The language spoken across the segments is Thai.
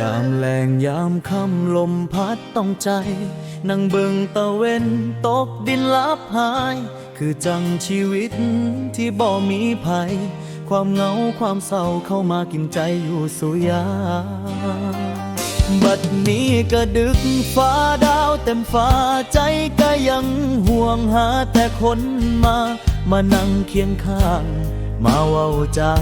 ยามแรงยามค่ำลมพัดต้องใจ นั่งเบิงตะเวนตกดินลับหาย คือจังชีวิตที่บ่มีภัย ความเหงาความเศร้าเข้ามากินใจอยู่สุยา บัดนี้ก็ดึกฟ้าดาวเต็มฟ้าใจก็ยังห่วงหาแต่คนมา มานั่งเคียงข้าง มาเว้าจา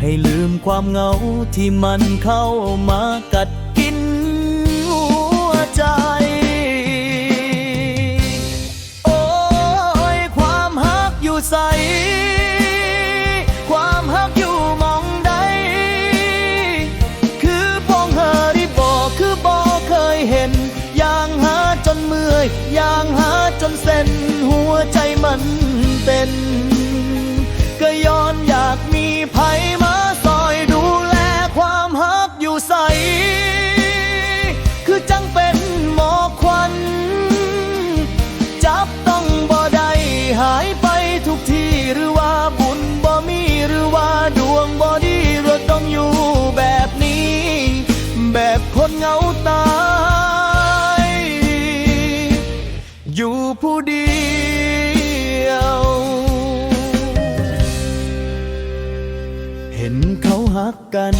ให้ลืมความเหงาที่มันเข้ามากัดกินหัวใจ โอ้ยความฮักอยู่ใส ความฮักอยู่มองใด คือพองเฮอที่บอกคือบอกเคยเห็น อย่างหาจนเมื่อย อย่างหาจนเส้นหัวใจมันเต้น อยู่ผู้เดียว เห็นเขาหักกัน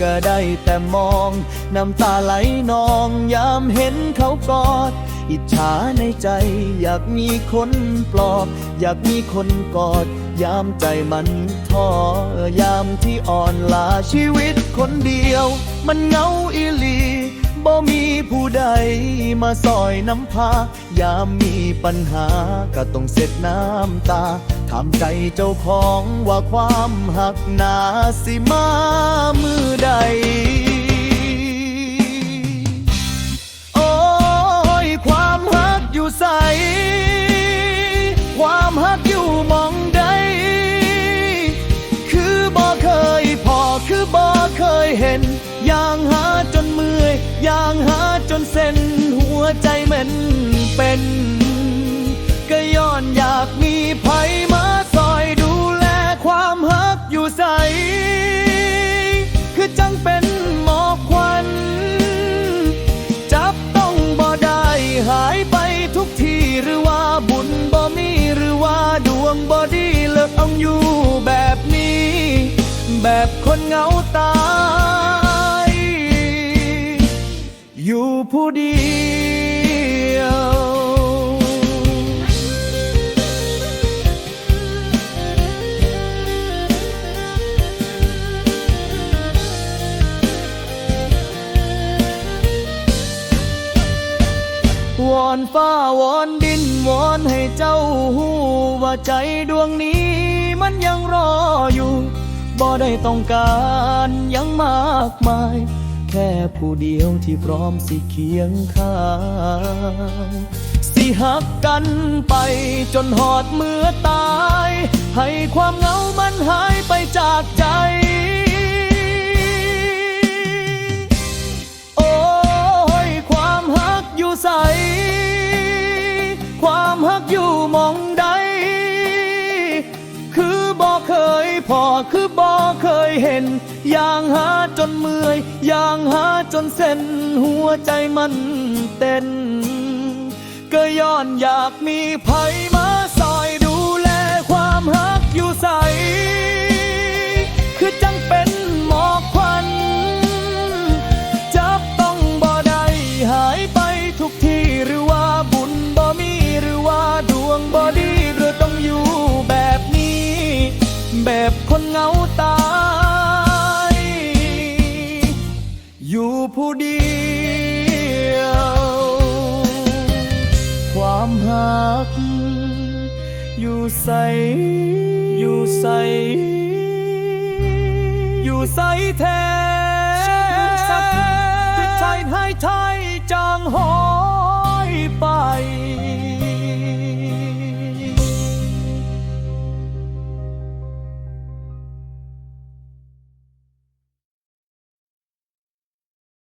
ก็ได้แต่มอง น้ำตาไหลนองยามเห็นเขากอด อิจฉาในใจ อยากมีคนปลอบ อยากมีคนกอด ยามใจมันท้อยามที่อ่อนลาชีวิตคนเดียว มันเหงาอีหลีบ่มีผู้ใด มาซอยน้ำพายามมีปัญหาก็ต้องเสร็จน้ำตาถามใจเจ้าของว่าความหักหนาสิมามือใด โอ้ยความหักอยู่ใส ความหักอยู่มองใด คือบ่เคยพอคือบ่เคยเห็น อย่างหาจนเมื่อย อย่างหาจนเส้น ใจมันเป็น ก็ย้อนอยากมีไผมาซอยดูแลความหักอยู่ใส คือจังเป็นหมอกควัน จับต้องบ่ได้หายไปทุกทีหรือว่าบุญบ่มีหรือว่าดวงบ่ดีเลิกเอาอยู่แบบนี้ แบบคนเหงาตาย อยู่ผู้เดียว วอนฟ้าวอนดินวอนให้เจ้าหูว่าใจดวงนี้มันยังรออยู่บ่ได้ต้องการยังมากมาย แค่ผู้เดียวที่พร้อมสิเคียงข้างสิหักกันไปจนหอดเมื่อตาย ให้ความเหงามันหายไปจากใจ พอคือบ่เคยเห็น อย่างหาจนเมื่อย อย่างหาจนเส้น หัวใจมันเต้นก็ย้อนอยากมีไผ ใสอยู่ใสอยู่ใสแท้ไทยให้ไทยจางหอยไป